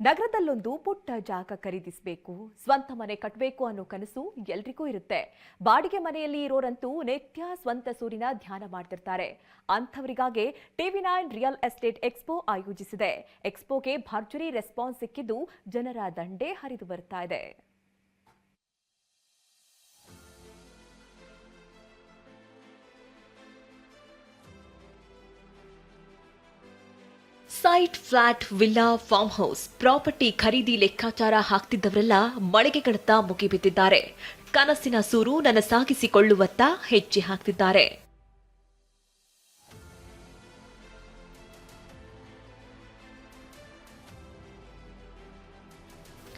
ನಗರದಲ್ಲೊಂದು ಪುಟ್ಟ ಜಾಗ ಖರೀದಿಸಬೇಕು, ಸ್ವಂತ ಮನೆ ಕಟ್ಟಬೇಕು ಅನ್ನೋ ಕನಸು ಎಲ್ರಿಗೂ ಇರುತ್ತೆ. ಬಾಡಿಗೆ ಮನೆಯಲ್ಲಿ ಇರೋರಂತೂ ನಿತ್ಯ ಸ್ವಂತ ಸೂರಿನ ಧ್ಯಾನ ಮಾಡ್ತಿರ್ತಾರೆ. ಅಂಥವರಿಗಾಗಿ TV nine real estate expo ಆಯೋಜಿಸಿದೆ. ಎಕ್ಸ್ಪೋಗೆ ಭರ್ಜರಿ ರೆಸ್ಪಾನ್ಸ್ ಸಿಕ್ಕಿದ್ದು ಜನರ ದಂಡೇ ಹರಿದು ಬರ್ತಾ ಇದೆ. Site flat villa farm house. Property ಖರೀದಿ ಲೆಕ್ಕಾಚಾರ ಹಾಕ್ತಿದ್ದವರೆಲ್ಲ ಮಳೆಗೆ ಕಡತ ಮುಗಿಬಿದ್ದಿದ್ದಾರೆ. ಕನಸಿನ ಸೂರು ನನ್ನ ಸಾಗಿಸಿಕೊಳ್ಳುವತ್ತ ಹೆಜ್ಜೆ ಹಾಕ್ತಿದ್ದಾರೆ.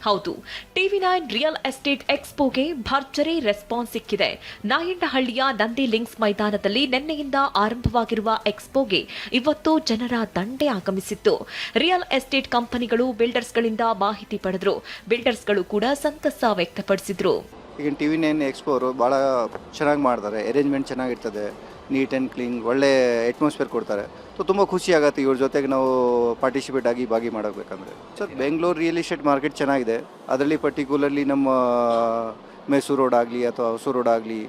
ಹೌದು. ಟಿವಿ ನೈನ್ ರಿಯಲ್ ಎಸ್ಟೇಟ್ ಎಕ್ಸ್ಪೋಗೆ ಭರ್ಜರಿ ರೆಸ್ಪಾನ್ಸ್ ಸಿಕ್ಕಿದೆ. ನಾಯಂಡಹಳ್ಳಿಯ ನಂದಿ ಲಿಂಕ್ಸ್ ಮೈದಾನದಲ್ಲಿ ನಿನ್ನೆಯಿಂದ ಆರಂಭವಾಗಿರುವ ಎಕ್ಸ್ಪೋಗೆ ಇವತ್ತು ಜನರ ದಂಡೆ ಆಗಮಿಸಿತ್ತು. ರಿಯಲ್ ಎಸ್ಟೇಟ್ ಕಂಪನಿಗಳು ಬಿಲ್ಡರ್ಸ್ಗಳಿಂದ ಮಾಹಿತಿ ಪಡೆದ್ರು. ಬಿಲ್ಡರ್ಸ್ಗಳು ಕೂಡ ಸಂತಸ ವ್ಯಕ್ತಪಡಿಸಿದ್ರು. ಈಗ ಟಿ ವಿ ನೈನ್ ಎಕ್ಸ್ಪೋ ಅವರು ಭಾಳ ಚೆನ್ನಾಗಿ ಮಾಡ್ತಾರೆ. ಅರೇಂಜ್ಮೆಂಟ್ ಚೆನ್ನಾಗಿರ್ತದೆ. ನೀಟ್ ಆ್ಯಂಡ್ ಕ್ಲೀನ್, ಒಳ್ಳೆ ಅಟ್ಮಾಸ್ಫಿಯರ್ ಕೊಡ್ತಾರೆ. ಸೊ ತುಂಬ ಖುಷಿ ಆಗುತ್ತೆ ಇವ್ರ ಜೊತೆಗೆ ನಾವು ಪಾರ್ಟಿಸಿಪೇಟ್ ಆಗಿ ಭಾಗಿ ಮಾಡಬೇಕಂದ್ರೆ. Sir Bengaluru real estate market ಚೆನ್ನಾಗಿದೆ. ಅದರಲ್ಲಿ ಪರ್ಟಿಕ್ಯುಲರ್ಲಿ ನಮ್ಮ ಮೈಸೂರು ರೋಡ್ ಆಗಲಿ ಅಥವಾ ಹೊಸೂರು ರೋಡ್ ಆಗಲಿ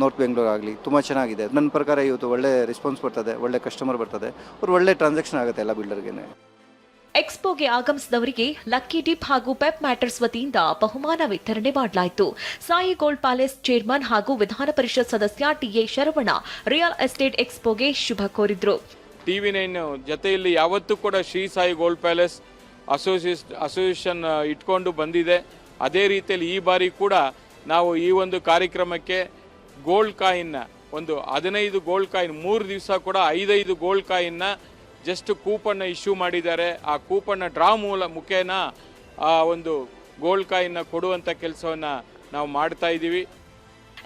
ನಾರ್ತ್ ಬೆಂಗಳೂರು ಆಗಲಿ ತುಂಬ ಚೆನ್ನಾಗಿದೆ. ನನ್ನ ಪ್ರಕಾರ ಇವತ್ತು ಒಳ್ಳೆ ರೆಸ್ಪಾನ್ಸ್ ಬರ್ತದೆ, ಒಳ್ಳೆ ಕಸ್ಟಮರ್ ಬರ್ತದೆ. ಅವ್ರು ಒಳ್ಳೆ ಟ್ರಾನ್ಸಾಕ್ಷನ್ ಆಗುತ್ತೆ ಎಲ್ಲ ಬಿಲ್ಡರ್ಗೆ ಎಕ್ಸ್ಪೋಗೆ ಆಗಮಿಸಿದವರಿಗೆ ಲಕ್ಕಿ ಡಿಪ್ ಹಾಗೂ ಪೆಪ್ ಮ್ಯಾಟರ್ಸ್ ವತಿಯಿಂದ ಬಹುಮಾನ ವಿತರಣೆ ಮಾಡಲಾಯಿತು. ಸಾಯಿ ಗೋಲ್ಡ್ ಪ್ಯಾಲೇಸ್ ಚೇರ್ಮನ್ ಹಾಗೂ ವಿಧಾನ ಪರಿಷತ್ ಸದಸ್ಯ ಟಿಎ ಶರವಣ ರಿಯಲ್ ಎಸ್ಟೇಟ್ ಎಕ್ಸ್ಪೋಗೆ ಶುಭ ಕೋರಿದ್ರು. ಟಿವಿ ನೈನ್ ಜೊತೆಯಲ್ಲಿ ಯಾವತ್ತೂ ಕೂಡ ಶ್ರೀ ಸಾಯಿ ಗೋಲ್ಡ್ ಪ್ಯಾಲೇಸ್ ಅಸೋಸಿಯೇಸ್ ಅಸೋಸಿಯೇಷನ್ ಇಟ್ಕೊಂಡು ಬಂದಿದೆ. ಅದೇ ರೀತಿಯಲ್ಲಿ ಈ ಬಾರಿ ಕೂಡ ನಾವು ಈ ಒಂದು ಕಾರ್ಯಕ್ರಮಕ್ಕೆ ಗೋಲ್ಡ್ ಕಾಯಿನ್ನ ಒಂದು ಹದಿನೈದು ಗೋಲ್ಡ್ ಕಾಯಿನ್ ಮೂರು ದಿವಸ ಕೂಡ ಐದೈದು ಗೋಲ್ಡ್ ಕಾಯಿನ್ನ ಜಸ್ಟ್ ಕೂಪನ್ನ ಇಶ್ಯೂ ಮಾಡಿದ್ದಾರೆ. ಆ ಕೂಪನ್ನ ಡ್ರಾ ಮೂಲ, ಮುಖೇನ ಆ ಒಂದು ಗೋಲ್ಡ್ ಕಾಯಿನ್ನ ಕೊಡುವಂಥ ಕೆಲಸವನ್ನು ನಾವು ಮಾಡ್ತಾ ಇದ್ದೀವಿ.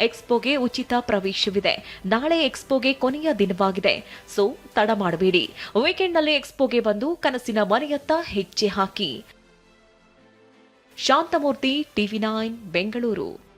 ಎಕ್ಸ್ಪೋಗೆ ಉಚಿತ ಪ್ರವೇಶವಿದೆ. ನಾಳೆ ಎಕ್ಸ್ಪೋಗೆ ಕೊನೆಯ ದಿನವಾಗಿದೆ. ಸೊ ತಡ ಮಾಡಬೇಡಿ. ವೀಕೆಂಡ್ನಲ್ಲಿ ಎಕ್ಸ್ಪೋಗೆ ಬಂದು ಕನಸಿನ ಮನೆಯತ್ತ ಹೆಜ್ಜೆ ಹಾಕಿ. Shanthamurthy, TV nine, Bengaluru.